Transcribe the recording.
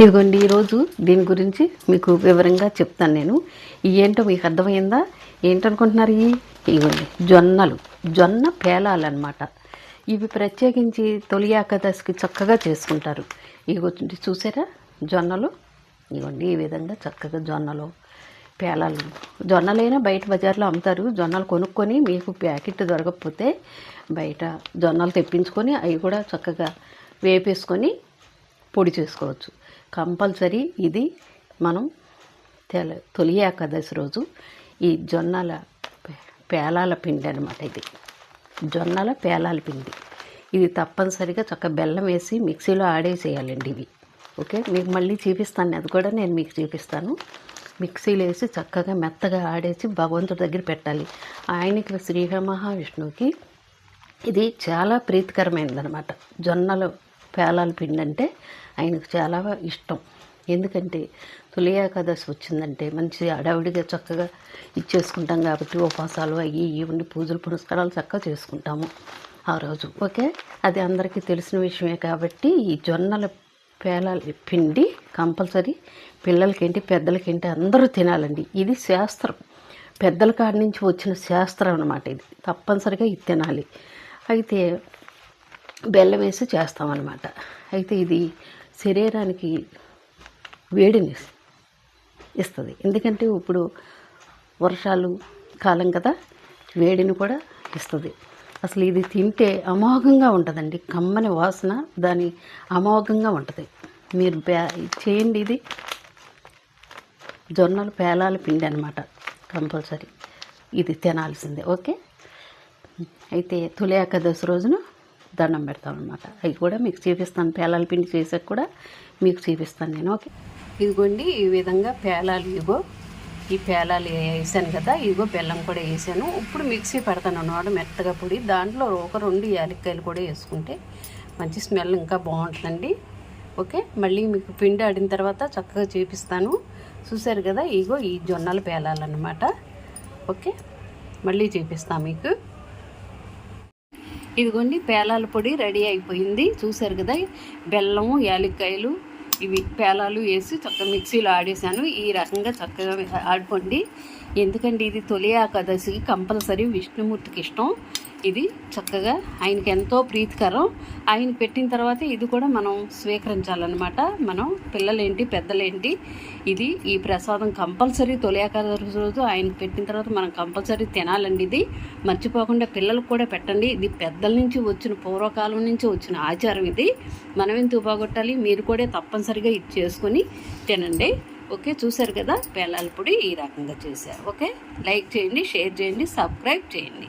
ఇదిగోండి ఈరోజు దీని గురించి మీకు వివరంగా చెప్తాను నేను. ఏంటో మీకు అర్థమైందా? ఏంటనుకుంటున్నారు ఇవి ఇదిగోండి జొన్నలు. జొన్న పేలాలన్నమాట. ఇవి ప్రత్యేకించి తొలి ఏకాదశికి చక్కగా చేసుకుంటారు. ఇదిగోండి చూసారా? జొన్నలు. ఇదిగోండి ఈ విధంగా చక్కగా జొన్నలు పేలాలు. జొన్నలైనా బయట బజార్లో అమ్ముతారు. జొన్నలు కొనుక్కొని మీకు ప్యాకెట్ దొరకకపోతే బయట జొన్నలు తెప్పించుకొని అవి కూడా చక్కగా వేపేసుకొని పొడి చేసుకోవచ్చు. కంపల్సరీ ఇది మనం తెల తొలి ఏకాదశి రోజు ఈ జొన్నల పేలాల పిండి అనమాట ఇది. జొన్నల పేలాల పిండి. ఇది తప్పనిసరిగా చక్క బెల్లం వేసి మిక్సీలో ఆడేసేయాలండి ఇవి. ఓకే? మీకు మళ్ళీ చూపిస్తాను. అది కూడా నేను మీకు చూపిస్తాను. మిక్సీలో వేసి చక్కగా మెత్తగా ఆడేసి భగవంతుడి దగ్గర పెట్టాలి. ఆయనకి శ్రీ మహావిష్ణువుకి ఇది చాలా ప్రీతికరమైనదనమాట జొన్నలు పేలాల పిండి అంటే ఆయనకు చాలా ఇష్టం. ఎందుకంటే తొలి ఏకాదశి వచ్చిందంటే మంచి అడావిడిగా చక్కగా ఇచ్చేసుకుంటాం కాబట్టి ఉపవాసాలు అయ్యి ఇవన్నీ పూజలు పునస్కారాలు చక్కగా చేసుకుంటాము ఆ రోజు. ఓకే? అది అందరికీ తెలిసిన విషయమే కాబట్టి ఈ జొన్నల పేలాల పిండి కంపల్సరీ పిల్లలకేంటి పెద్దలకేంటి అందరూ తినాలండి. ఇది శాస్త్రం. పెద్దల కాడి నుంచి వచ్చిన శాస్త్రం అనమాట ఇది. తప్పనిసరిగా ఇది తినాలి. అయితే బెల్లం వేసి చేస్తామన్నమాట. అయితే ఇది శరీరానికి వేడిని ఇస్తుంది. ఎందుకంటే ఇప్పుడు వర్షాలు కాలం కదా వేడిని కూడా ఇస్తుంది. అసలు ఇది తింటే అమోఘంగా ఉంటుందండి. కమ్మని వాసన దాని అమోఘంగా ఉంటుంది. మీరు బ్యా- చేయండి ఇది. జొన్నలు పేలాల పిండి అనమాట కంపల్సరీ. ఇది తినాల్సిందే ఓకే? అయితే తొలి ఏకాదశి రోజున దండం పెడతాం అనమాట అవి కూడా మీకు చూపిస్తాను. పేలాల పిండి చేసాక కూడా మీకు చూపిస్తాను నేను ఓకే? ఇదిగోండి ఈ విధంగా పేలాలు ఇగో ఈ పేలాలు వేసాను కదా ఇదిగో బెల్లం కూడా వేసాను. ఇప్పుడు మిక్సీ పెడతాను అన్నమాట మెత్తగా పొడి. దాంట్లో ఒక రెండు యాలక్కాయలు కూడా వేసుకుంటే మంచి స్మెల్ ఇంకా బాగుంటుందండి. ఓకే? మళ్ళీ మీకు పిండి ఆడిన తర్వాత చక్కగా చూపిస్తాను. చూసారు కదా ఇగో ఈ జొన్నలు పేలాలన్నమాట ఓకే? మళ్ళీ చూపిస్తాను మీకు. ఇదిగోండి పేలాల పొడి రెడీ అయిపోయింది. చూసారు కదా బెల్లము యాలక్కాయలు ఇవి పేలాలు వేసి చక్కగా మిక్సీలో ఆడేసాను ఈ రకంగా చక్కగా ఆడుకోండి. ఎందుకంటే ఇది తొలి ఏకాదశికి కంపల్సరీ విష్ణుమూర్తికి ఇష్టం. ఇది చక్కగా ఆయనకి ఎంతో ప్రీతికరం. ఆయన పెట్టిన తర్వాత ఇది కూడా మనం స్వీకరించాలన్నమాట. మనం పిల్లలేంటి పెద్దలేంటి ఇది ఈ ప్రసాదం కంపల్సరీ తొలి ఏకాదశి రోజు ఆయనకి పెట్టిన తర్వాత మనం కంపల్సరీ తినాలండి ఇది. మర్చిపోకుండా పిల్లలకు కూడా పెట్టండి. ఇది పెద్దల నుంచి వచ్చిన పూర్వకాలం నుంచి వచ్చిన ఆచారం ఇది. మనం ఎందుకు బాగొట్టాలి మీరు కూడా తప్పనిసరిగా ఇది చేసుకొని తినండి. ఓకే చూశారు కదా? పేలాల పొడి ఈ రకంగా చేశారు. ఓకే లైక్ చేయండి షేర్ చేయండి సబ్స్క్రైబ్ చేయండి.